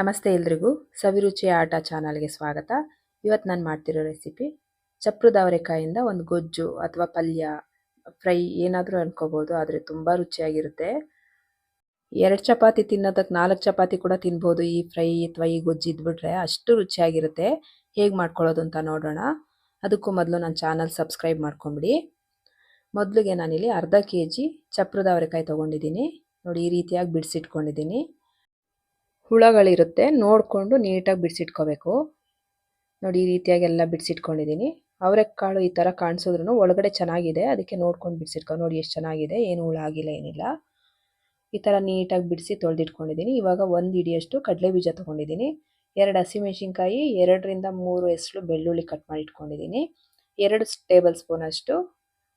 ನಮಸ್ತೆ ಎಲ್ರಿಗೂ. ಸವಿರುಚಿ ಆಟ ಚಾನಲ್ಗೆ ಸ್ವಾಗತ. ಇವತ್ತು ನಾನು ಮಾಡ್ತಿರೋ ರೆಸಿಪಿ ಚಪ್ರದ ಅವರೆಕಾಯಿಂದ ಒಂದು ಗೊಜ್ಜು ಅಥವಾ ಪಲ್ಯ, ಫ್ರೈ ಏನಾದರೂ ಅನ್ಕೋಬೋದು, ಆದರೆ ತುಂಬ ರುಚಿಯಾಗಿರುತ್ತೆ. ಎರಡು ಚಪಾತಿ ತಿನ್ನೋದಕ್ಕೆ ನಾಲ್ಕು ಚಪಾತಿ ಕೂಡ ತಿನ್ಬೋದು. ಈ ಫ್ರೈ ಅಥವಾ ಈ ಗೊಜ್ಜು ಇದ್ಬಿಟ್ರೆ ಅಷ್ಟು ರುಚಿಯಾಗಿರುತ್ತೆ. ಹೇಗೆ ಮಾಡ್ಕೊಳ್ಳೋದು ಅಂತ ನೋಡೋಣ. ಅದಕ್ಕೂ ಮೊದಲು ನನ್ನ ಚಾನಲ್ ಸಬ್ಸ್ಕ್ರೈಬ್ ಮಾಡ್ಕೊಂಬಿಡಿ. ಮೊದಲಿಗೆ ನಾನಿಲ್ಲಿ ಅರ್ಧ ಕೆ ಜಿ ಚಪ್ರದ ಅವರೆಕಾಯಿ ತೊಗೊಂಡಿದ್ದೀನಿ. ನೋಡಿ ಈ ರೀತಿಯಾಗಿ ಬಿಡಿಸಿಟ್ಕೊಂಡಿದ್ದೀನಿ. ಹುಳಗಳಿರುತ್ತೆ, ನೋಡಿಕೊಂಡು ನೀಟಾಗಿ ಬಿಡಿಸಿಟ್ಕೋಬೇಕು. ನೋಡಿ, ಈ ರೀತಿಯಾಗಿ ಎಲ್ಲ ಬಿಡಿಸಿಟ್ಕೊಂಡಿದ್ದೀನಿ. ಅವರೆಕಾಳು ಈ ಥರ ಕಾಣಿಸಿದ್ರು ಒಳಗಡೆ ಚೆನ್ನಾಗಿದೆ, ಅದಕ್ಕೆ ನೋಡ್ಕೊಂಡು ಬಿಡಿಸಿಟ್ಕೊ, ನೋಡಿ ಎಷ್ಟು ಚೆನ್ನಾಗಿದೆ, ಏನು ಹುಳ ಆಗಿಲ್ಲ, ಏನಿಲ್ಲ. ಈ ಥರ ನೀಟಾಗಿ ಬಿಡಿಸಿ ತೊಳೆದಿಟ್ಕೊಂಡಿದ್ದೀನಿ. ಇವಾಗ ಒಂದು ಇಡಿಯಷ್ಟು ಕಡಲೆ ಬೀಜ ತೊಗೊಂಡಿದ್ದೀನಿ. ಎರಡು ಹಸಿಮೆಣಸಿನ್ಕಾಯಿ ಎರಡರಿಂದ ಮೂರು ಹೆಸರು ಬೆಳ್ಳುಳ್ಳಿ ಕಟ್ ಮಾಡಿ ಇಟ್ಕೊಂಡಿದ್ದೀನಿ ಎರಡು ಟೇಬಲ್ ಸ್ಪೂನಷ್ಟು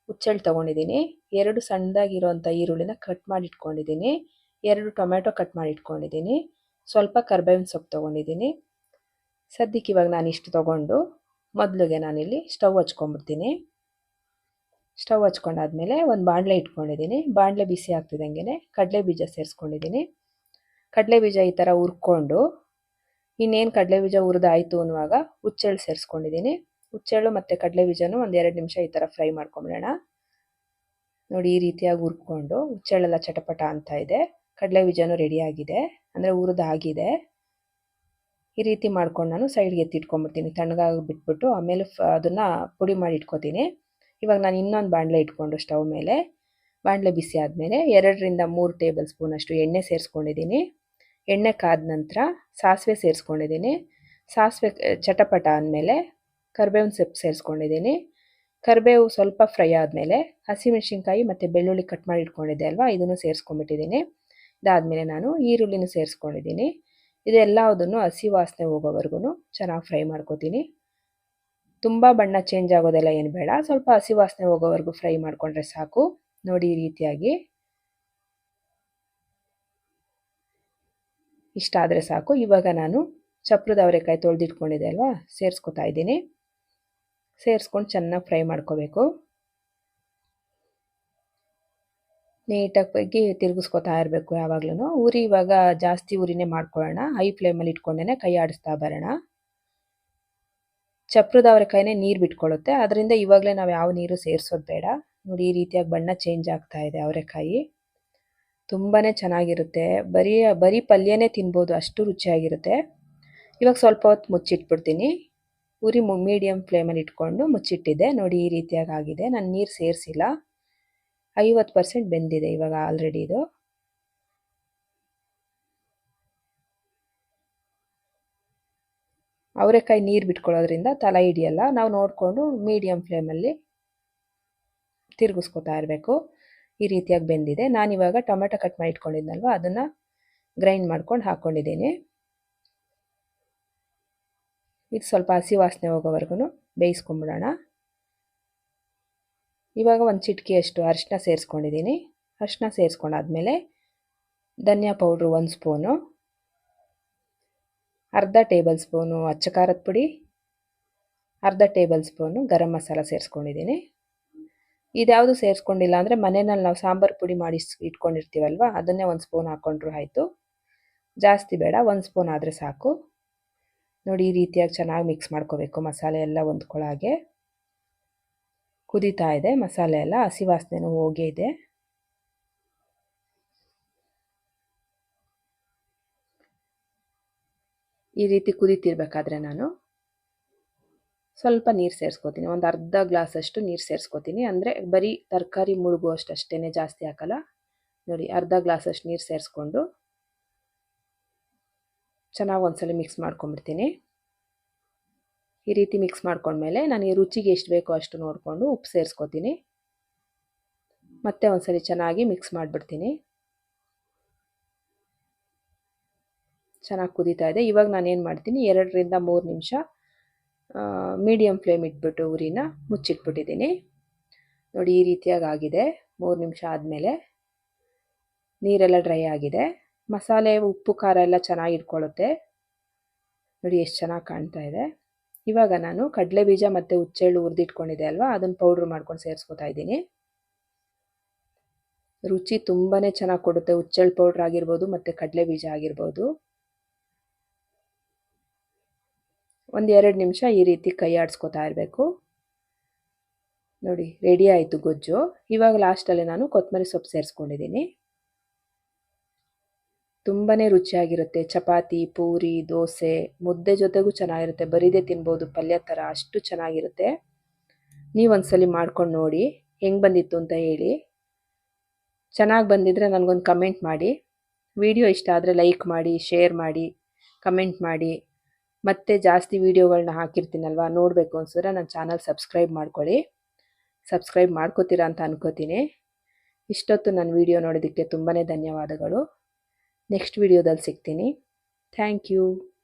ಹುಚ್ಚೆಳ್ಳು ತೊಗೊಂಡಿದ್ದೀನಿ. ಎರಡು ಸಣ್ಣದಾಗಿರೋಂಥ ಈರುಳ್ಳಿನ ಕಟ್ ಮಾಡಿ ಇಟ್ಕೊಂಡಿದ್ದೀನಿ ಎರಡು ಟೊಮೆಟೊ ಕಟ್ ಮಾಡಿ ಇಟ್ಕೊಂಡಿದ್ದೀನಿ ಸ್ವಲ್ಪ ಕರ್ಬೇವಿನ ಸೊಪ್ಪು ತೊಗೊಂಡಿದ್ದೀನಿ. ಸದ್ಯಕ್ಕೆ ಇವಾಗ ನಾನು ಇಷ್ಟು ತೊಗೊಂಡು ಮೊದಲಿಗೆ ನಾನಿಲ್ಲಿ ಸ್ಟವ್ ಹಚ್ಕೊಂಡ್ಬಿಡ್ತೀನಿ. ಸ್ಟವ್ ಹಚ್ಕೊಂಡಾದ್ಮೇಲೆ ಒಂದು ಬಾಣಲೆ ಇಟ್ಕೊಂಡಿದ್ದೀನಿ. ಬಾಣಲೆ ಬಿಸಿ ಆಗ್ತಿದ್ದಂಗೆ ಕಡಲೆ ಬೀಜ ಸೇರಿಸ್ಕೊಂಡಿದ್ದೀನಿ. ಕಡಲೆ ಬೀಜ ಈ ಥರ ಹುರ್ಕೊಂಡು ಇನ್ನೇನು ಕಡಲೆ ಬೀಜ ಹುರಿದಾಯಿತು ಅನ್ನುವಾಗ ಹುಚ್ಚೆಳ್ಳು ಸೇರಿಸ್ಕೊಂಡಿದ್ದೀನಿ. ಹುಚ್ಚೆಳ್ಳು ಮತ್ತು ಕಡಲೆ ಬೀಜನೂ ಒಂದು ಎರಡು ನಿಮಿಷ ಈ ಥರ ಫ್ರೈ ಮಾಡ್ಕೊಂಬಿಡೋಣ. ನೋಡಿ ಈ ರೀತಿಯಾಗಿ ಹುರ್ಕೊಂಡು ಹುಚ್ಚೆಳ್ಳೆಲ್ಲ ಚಟಪಟ ಅಂತ ಇದೆ. ಕಡಲೆ ಬೀಜನೂ ರೆಡಿಯಾಗಿದೆ ಅಂದರೆ ಹುರಿದಾಗಿದೆ ಈ ರೀತಿ ಮಾಡ್ಕೊಂಡು ನಾನು ಸೈಡ್ಗೆ ಎತ್ತಿಟ್ಕೊಂಡ್ಬಿಡ್ತೀನಿ. ತಣ್ಣಗಾಗಿ ಬಿಟ್ಬಿಟ್ಟು ಆಮೇಲೆ ಅದನ್ನು ಪುಡಿ ಮಾಡಿ ಇಟ್ಕೋತೀನಿ. ಇವಾಗ ನಾನು ಇನ್ನೊಂದು ಬಾಣಲೆ ಇಟ್ಕೊಂಡು ಸ್ಟವ್ ಮೇಲೆ. ಬಾಣಲೆ ಬಿಸಿ ಆದಮೇಲೆ ಎರಡರಿಂದ ಮೂರು ಟೇಬಲ್ ಸ್ಪೂನಷ್ಟು ಎಣ್ಣೆ ಸೇರಿಸ್ಕೊಂಡಿದ್ದೀನಿ. ಎಣ್ಣೆ ಕಾದ ನಂತರ ಸಾಸಿವೆ ಸೇರಿಸ್ಕೊಂಡಿದ್ದೀನಿ. ಸಾಸಿವೆ ಚಟಪಟ ಆದಮೇಲೆ ಕರಿಬೇವಿನ ಸೊಪ್ಪು ಸೇರಿಸ್ಕೊಂಡಿದ್ದೀನಿ. ಕರಿಬೇವು ಸ್ವಲ್ಪ ಫ್ರೈ ಆದಮೇಲೆ ಹಸಿಮೆಣ್ಸಿನ್ಕಾಯಿ ಮತ್ತು ಬೆಳ್ಳುಳ್ಳಿ ಕಟ್ ಮಾಡಿ ಇಟ್ಕೊಂಡಿದ್ದೆ ಅಲ್ವಾ? ಇದನ್ನು ಸೇರಿಸ್ಕೊಂಡ್ಬಿಟ್ಟಿದ್ದೀನಿ. ಇದಾದಮೇಲೆ ನಾನು ಈರುಳ್ಳಿನೂ ಸೇರಿಸ್ಕೊಂಡಿದ್ದೀನಿ. ಇದೆಲ್ಲದನ್ನು ಹಸಿ ವಾಸನೆ ಹೋಗೋವರೆಗೂ ಚೆನ್ನಾಗಿ ಫ್ರೈ ಮಾಡ್ಕೋತೀನಿ. ತುಂಬ ಬಣ್ಣ ಚೇಂಜ್ ಆಗೋದೆಲ್ಲ ಏನು ಬೇಡ. ಸ್ವಲ್ಪ ಹಸಿ ವಾಸನೆ ಹೋಗೋವರೆಗೂ ಫ್ರೈ ಮಾಡಿಕೊಂಡ್ರೆ ಸಾಕು. ನೋಡಿ ಈ ರೀತಿಯಾಗಿ. ಇಷ್ಟ ಆದರೆ ಸಾಕು. ಇವಾಗ ನಾನು ಚಪ್ರದ ಅವರೆಕಾಯಿ ತೊಳೆದಿಟ್ಕೊಂಡಿದ್ದೆ ಅಲ್ವಾ? ಸೇರಿಸ್ಕೊತಾ ಇದ್ದೀನಿ. ಸೇರಿಸ್ಕೊಂಡು ಚೆನ್ನಾಗಿ ಫ್ರೈ ಮಾಡ್ಕೋಬೇಕು. ನೀಟಾಗಿ ತಿರುಗಿಸ್ಕೊತಾ ಇರಬೇಕು ಯಾವಾಗ್ಲೂ ಉರಿ ಇವಾಗ ಜಾಸ್ತಿ ಉರಿನೇ ಮಾಡ್ಕೊಳ್ಳೋಣ. ಹೈ ಫ್ಲೇಮಲ್ಲಿ ಇಟ್ಕೊಂಡೇ ಕೈ ಆಡಿಸ್ತಾ ಬರೋಣ. ಚಪ್ರದ ಅವರೆಕಾಯಿನೇ ನೀರು ಬಿಟ್ಕೊಳ್ಳುತ್ತೆ. ಅದರಿಂದ ಇವಾಗಲೇ ನಾವು ಯಾವ ನೀರು ಸೇರಿಸೋದು ಬೇಡ. ನೋಡಿ, ಈ ರೀತಿಯಾಗಿ ಬಣ್ಣ ಚೇಂಜ್ ಆಗ್ತಾ ಇದೆ ಅವರೆಕಾಯಿ. ತುಂಬಾ ಚೆನ್ನಾಗಿರುತ್ತೆ. ಬರೀ ಬರೀ ಪಲ್ಯನೇ ತಿನ್ಬೋದು. ಅಷ್ಟು ರುಚಿಯಾಗಿರುತ್ತೆ. ಇವಾಗ ಸ್ವಲ್ಪ ಹೊತ್ತು ಮುಚ್ಚಿಟ್ಬಿಡ್ತೀನಿ. ಉರಿ ಮೀಡಿಯಮ್ ಫ್ಲೇಮಲ್ಲಿ ಇಟ್ಕೊಂಡು ಮುಚ್ಚಿಟ್ಟಿದ್ದೆ. ನೋಡಿ, ಈ ರೀತಿಯಾಗಿ ಆಗಿದೆ. ನಾನು ನೀರು ಸೇರಿಸಿಲ್ಲ. ಐವತ್ತು ಪರ್ಸೆಂಟ್ ಬೆಂದಿದೆ ಇವಾಗ ಆಲ್ರೆಡಿ ಇದು. ಅವರೆಕಾಯಿ ನೀರು ಬಿಟ್ಕೊಳ್ಳೋದ್ರಿಂದ ತಲೆ ಹಿಡಿಯಲ್ಲ. ನಾವು ನೋಡಿಕೊಂಡು ಮೀಡಿಯಮ್ ಫ್ಲೇಮಲ್ಲಿ ತಿರುಗಿಸ್ಕೊತಾ ಇರಬೇಕು. ಈ ರೀತಿಯಾಗಿ ಬೆಂದಿದೆ. ನಾನಿವಾಗ ಟೊಮೆಟೊ ಕಟ್ ಮಾಡಿ ಇಟ್ಕೊಂಡಿದ್ನಲ್ವ ಅದನ್ನು ಗ್ರೈಂಡ್ ಮಾಡ್ಕೊಂಡು ಹಾಕ್ಕೊಂಡಿದ್ದೀನಿ ಇದು ಸ್ವಲ್ಪ ಹಸಿ ವಾಸನೆ ಹೋಗೋವರೆಗೂ ಬೇಯಿಸ್ಕೊಂಬಿಡೋಣ. ಇವಾಗ ಒಂದು ಚಿಟಿಕೆಯಷ್ಟು ಅರಿಶಿನ ಸೇರಿಸ್ಕೊಂಡಿದ್ದೀನಿ. ಅರಿಶಿನ ಸೇರಿಸ್ಕೊಂಡಾದ್ಮೇಲೆ ಧನಿಯಾ ಪೌಡ್ರು ಒಂದು ಸ್ಪೂನು. ಅರ್ಧ ಟೇಬಲ್ ಸ್ಪೂನು ಅಚ್ಚ ಖಾರದ ಪುಡಿ. ಅರ್ಧ ಟೇಬಲ್ ಸ್ಪೂನು ಗರಂ ಮಸಾಲ ಸೇರಿಸ್ಕೊಂಡಿದ್ದೀನಿ. ಇದ್ಯಾವುದು ಸೇರಿಸ್ಕೊಂಡಿಲ್ಲ ಅಂದರೆ ಮನೆಯಲ್ಲಿ ನಾವು ಸಾಂಬಾರು ಪುಡಿ ಮಾಡಿ ಇಟ್ಕೊಂಡಿರ್ತೀವಲ್ವ? ಅದನ್ನೇ ಒಂದು ಸ್ಪೂನ್ ಹಾಕ್ಕೊಂಡ್ರು ಆಯಿತು. ಜಾಸ್ತಿ ಬೇಡ, ಒಂದು ಸ್ಪೂನ್ ಆದರೆ ಸಾಕು. ನೋಡಿ ಈ ರೀತಿಯಾಗಿ ಚೆನ್ನಾಗಿ ಮಿಕ್ಸ್ ಮಾಡ್ಕೋಬೇಕು ಮಸಾಲೆ ಎಲ್ಲ ಹೊಂದ್ಕೊಳ್ಳಾಗೆ ಕುದೀತಾ ಇದೆ, ಮಸಾಲೆ ಎಲ್ಲ, ಹಸಿ ವಾಸನೆನೂ ಹೋಗೇ ಇದೆ. ಈ ರೀತಿ ಕುದಿತಿರ್ಬೇಕಾದ್ರೆ ನಾನು ಸ್ವಲ್ಪ ನೀರು ಸೇರಿಸ್ಕೋತೀನಿ, ಒಂದು ಅರ್ಧ ಗ್ಲಾಸಷ್ಟು ನೀರು ಸೇರಿಸ್ಕೋತೀನಿ. ಅಂದರೆ ಬರೀ ತರಕಾರಿ ಮುಳುಗುವಷ್ಟು ಅಷ್ಟೇ ಜಾಸ್ತಿ ಹಾಕಲ್ಲ. ನೋಡಿ, ಅರ್ಧ ಗ್ಲಾಸಷ್ಟು ನೀರು ಸೇರಿಸ್ಕೊಂಡು ಚೆನ್ನಾಗಿ ಒಂದ್ಸಲ ಮಿಕ್ಸ್ ಮಾಡ್ಕೊಂಬಿಡ್ತೀನಿ ಈ ರೀತಿ ಮಿಕ್ಸ್ ಮಾಡ್ಕೊಂಡ್ಮೇಲೆ ನನಗೆ ರುಚಿಗೆ ಎಷ್ಟು ಬೇಕೋ ಅಷ್ಟು ನೋಡಿಕೊಂಡು ಉಪ್ಪು ಸೇರಿಸ್ಕೊತೀನಿ. ಮತ್ತೆ ಒಂದ್ಸರಿ ಚೆನ್ನಾಗಿ ಮಿಕ್ಸ್ ಮಾಡಿಬಿಡ್ತೀನಿ. ಚೆನ್ನಾಗಿ ಕುದೀತಾ ಇದೆ. ಇವಾಗ ನಾನು ಏನು ಮಾಡ್ತೀನಿ, ಎರಡರಿಂದ ಮೂರು ನಿಮಿಷ ಮೀಡಿಯಮ್ ಫ್ಲೇಮ್ ಇಟ್ಬಿಟ್ಟು ಉರಿನ ಮುಚ್ಚಿಟ್ಬಿಟ್ಟಿದ್ದೀನಿ. ನೋಡಿ, ಈ ರೀತಿಯಾಗಿ ಆಗಿದೆ. ಮೂರು ನಿಮಿಷ ಆದಮೇಲೆ ನೀರೆಲ್ಲ ಡ್ರೈ ಆಗಿದೆ. ಮಸಾಲೆ, ಉಪ್ಪು, ಖಾರ ಎಲ್ಲ ಚೆನ್ನಾಗಿ ಇಟ್ಕೊಳ್ಳುತ್ತೆ. ನೋಡಿ, ಎಷ್ಟು ಚೆನ್ನಾಗಿ ಕಾಣ್ತಾ ಇದೆ. ಇವಾಗ ನಾನು ಕಡಲೆ ಬೀಜ ಮತ್ತು ಹುಚ್ಚೆಳ್ಳು ಹುರಿದಿಟ್ಕೊಂಡಿದೆ ಅಲ್ವಾ? ಅದನ್ನು ಪೌಡ್ರ್ ಮಾಡ್ಕೊಂಡು ಸೇರಿಸ್ಕೊತಾ ಇದ್ದೀನಿ. ರುಚಿ ತುಂಬಾ ಚೆನ್ನಾಗಿ ಕೊಡುತ್ತೆ. ಹುಚ್ಚೆಳ್ಳು ಪೌಡ್ರ್ ಆಗಿರ್ಬೋದು ಮತ್ತು ಕಡಲೆ ಬೀಜ ಆಗಿರ್ಬೋದು. ಒಂದು ಎರಡು ನಿಮಿಷ ಈ ರೀತಿ ಕೈ ಆಡಿಸ್ಕೊತಾ ಇರಬೇಕು. ನೋಡಿ ರೆಡಿ ಆಯಿತು ಗೊಜ್ಜು. ಇವಾಗ ಲಾಸ್ಟಲ್ಲಿ ನಾನು ಕೊತ್ತಂಬರಿ ಸೊಪ್ಪು ಸೇರಿಸ್ಕೊಂಡಿದ್ದೀನಿ. ತುಂಬಾ ರುಚಿಯಾಗಿರುತ್ತೆ. ಚಪಾತಿ, ಪೂರಿ, ದೋಸೆ ಮುದ್ದೆ ಜೊತೆಗೂ ಚೆನ್ನಾಗಿರುತ್ತೆ. ಬರೀದೆ ತಿನ್ಬೋದು. ಪಲ್ಯ ಥರ ಅಷ್ಟು ಚೆನ್ನಾಗಿರುತ್ತೆ. ನೀವು ಒಂದ್ಸಲಿ ಮಾಡ್ಕೊಂಡು ನೋಡಿ. ಹೆಂಗೆ ಬಂದಿತ್ತು ಅಂತ ಹೇಳಿ. ಚೆನ್ನಾಗಿ ಬಂದಿದ್ದರೆ ನನಗೊಂದು ಕಮೆಂಟ್ ಮಾಡಿ. ವಿಡಿಯೋ ಇಷ್ಟ ಆದರೆ ಲೈಕ್ ಮಾಡಿ, ಶೇರ್ ಮಾಡಿ, ಕಮೆಂಟ್ ಮಾಡಿ. ಮತ್ತೆ ಜಾಸ್ತಿ ವೀಡಿಯೋಗಳನ್ನ ಹಾಕಿರ್ತೀನಲ್ವಾ? ನೋಡಬೇಕು ಅನ್ಸಿದ್ರೆ ನನ್ನ ಚಾನಲ್ ಸಬ್ಸ್ಕ್ರೈಬ್ ಮಾಡ್ಕೊಳ್ಳಿ. ಸಬ್ಸ್ಕ್ರೈಬ್ ಮಾಡ್ಕೋತೀರಾ ಅಂತ ಅನ್ಕೋತೀನಿ. ಇಷ್ಟೊತ್ತು ನನ್ನ ವಿಡಿಯೋ ನೋಡೋದಕ್ಕೆ ತುಂಬಾ ಧನ್ಯವಾದಗಳು. ನೆಕ್ಸ್ಟ್ ವಿಡಿಯೋದಲ್ಲಿ ಸಿಗ್ತೀನಿ. Thank you.